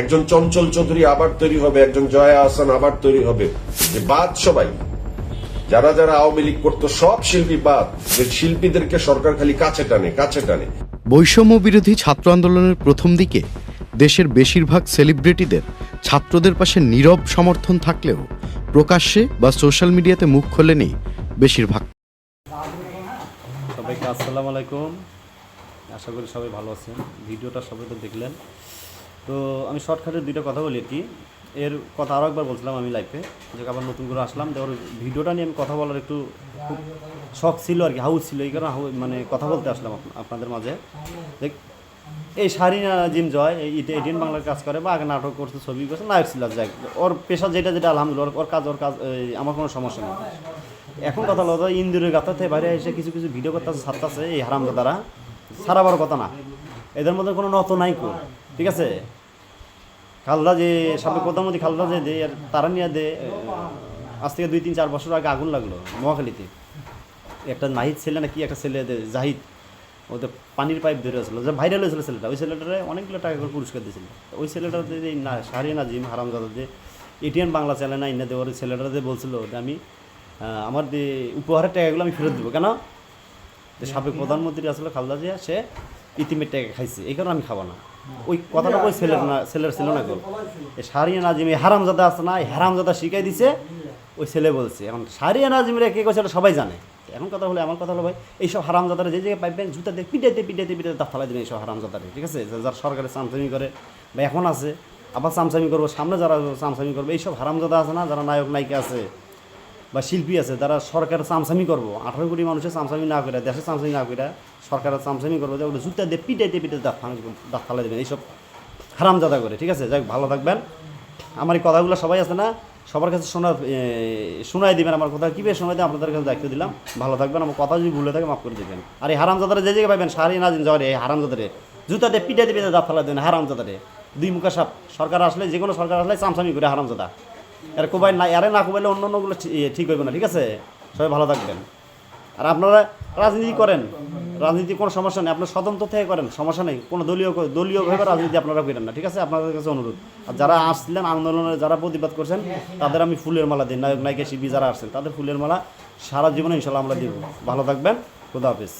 একজন চঞ্চল চৌধুরী আবার তৈরি হবে একজন জয়া আহসান আবার তৈরি হবে। যে বাদ সবাই যারা যারা আওয়ামী লীগ করতো সব শিল্পী বাদ যে শিল্পীদেরকে সরকার খালি কাছে টানে কাছে টানে। বৈষম্য বিরোধী ছাত্র আন্দোলনের প্রথম দিকে দেশের বেশিরভাগ সেলিব্রিটিদের ছাত্রদের পাশে নীরব সমর্থন থাকলেও প্রকাশ্যে বা সোশ্যাল মিডিয়াতে মুখ খোলেনি বেশিরভাগ। সবাইকে আসসালামু আলাইকুম। আশা করি সবাই ভালো আছেন। ভিডিওটা সবাই তো দেখলেন। তো আমি শর্টকাটে দুইটা কথা বলি আর কি। এর কথা আরও একবার বলছিলাম আমি লাইফে যে আবার নতুন করে আসলাম। যে ভিডিওটা নিয়ে আমি কথা বলার একটু খুব শখ ছিল আর কি, হাউস ছিল। এই কারণে মানে কথা বলতে আসলাম আপনাদের মাঝে। দেখ, এই সারিনা জিম জয়, এই ইটে এটিএন বাংলার কাজ করে বা আগে নাটক করছে, ছবি করছে, নায়ক ছিল যাক। ওর পেশা যেটা যেটা, আলহামদুলিল্লাহ, ওর- কাজ, ওর কাজ আমার কোনো সমস্যা নেই। এখন কথা হলো ইন্দুরের গাথা থেকে বাইরে এসে কিছু কিছু ভিডিও করতেছে, ছাড়তেছে, এই হারামদাদারা সারা বড় কথা না। এদের মধ্যে কোনো নত নাই কো, ঠিক আছে? খালদা যে সাবেক প্রধানমন্ত্রী খালদা যে দে আর তারা নিয়ে দে আজ থেকে দুই তিন চার বছর আগে আগুন লাগল মহাখালীতে। একটা নাহিদ ছেলে না কি একটা ছেলে দে, জাহিদ ওদের পানির পাইপ ধরে আসলো যে ভাইরাল হয়েছিল ছেলেটা। ওই ছেলেটারে অনেকগুলো টাকা করে পুরস্কার দিয়েছিল। ওই ছেলেটা যে না সারি নাজিম হারামজাদা যে এটিএন বাংলা চ্যানেল না ইন্না দেওয়ার ছেলেটা যে বলছিল যে আমি আমার যে উপহারের টাকাগুলো আমি ফেরত দেবো। কেন? যে সাবেক প্রধানমন্ত্রী আসলে খালদা জিয়া সে ইতিমের টাকা খাইছে এই কারণে আমি খাব না। ওই কথাটা ওই ছেলের না ছেলের ছিল না গো এই সারিয়া নাজিম এই হারামজাদা আছে না এই হারামজাদা শিখাই দিছে ওই ছেলে বলছে। এখন সারিয়া নাজিমের কে এটা সবাই জানে। এখন কথা হলো আমার কথা হলো ভাই এইসব হারামজাদারা যে জায়গায় পাইবেন জুতা দিয়ে পিটাইতে পিটাইতে পিটাইতে দাঁত ফালাই দেবেন এইসব হারামজাদারে ঠিক আছে? যারা সরকারের চামচামি করে বা এখন আছে আবার চামচামি করব সামনে যারা চামচামি করবে এইসব হারামজাদা আছে না যারা নায়ক নায়িকা আছে বা শিল্পী আছে যারা সরকারের চামচামি করব। আঠারো কোটি মানুষের চামচামি না করে দেশের চামচামি না করে সরকারের চামচামি করব, যে ওগুলো জুতা দিয়ে পিটাইতে পিটাইতে দাঁত দাঁত ফালাই দেবেন, এইসব হারামজাদা করে, ঠিক আছে? যাই ভালো থাকবেন। আমার এই কথাগুলো সবাই আছে না? সবার কাছে শোনা শোনাই দিবেন আমার কথা। কীভাবে শোনাই দেন আপনাদের কাছে দায়িত্ব দিলাম। ভালো থাকবেন, আমার কথা যদি ভুলে থাকে, মাফ করে দেবেন। আর এই হারামজাদারে যে জায়গায় পাবেন সারি না দিন যাওয়ারে এই হারামজাদারে। জুতাতে পিটাইতে পিটাইতে দাঁত ফালাই দেবেন, হারামজাদারে। দুই মুখা সাপ। সরকার আসলে, যে কোনো সরকার আসলে চামচামি করে হারামজাদা। এর কোবাই না, এরে না কোবাইলে অন্য অন্যগুলো ঠিক হইবে না, ঠিক আছে? সবাই ভালো থাকবেন। আর আপনারা রাজনীতি করেন, রাজনীতি কোনো সমস্যা নেই, আপনার স্বতন্ত্র থেকে করেন, সমস্যা নেই, কোনো দলীয় দলীয়ভাবে রাজনীতি আপনারা করেন না, ঠিক আছে? আপনাদের কাছে অনুরোধ। আর যারা আসছিলেন আন্দোলনে, যারা প্রতিবাদ করছেন, তাদের আমি ফুলের মালা দিই, নায়ক, নায়িকা, শিল্পী যারা আসছেন, তাদের ফুলের মালা সারা জীবনে ইনশাল্লাহ আমরা দিব। ভালো থাকবেন, খুদা হাফিজ।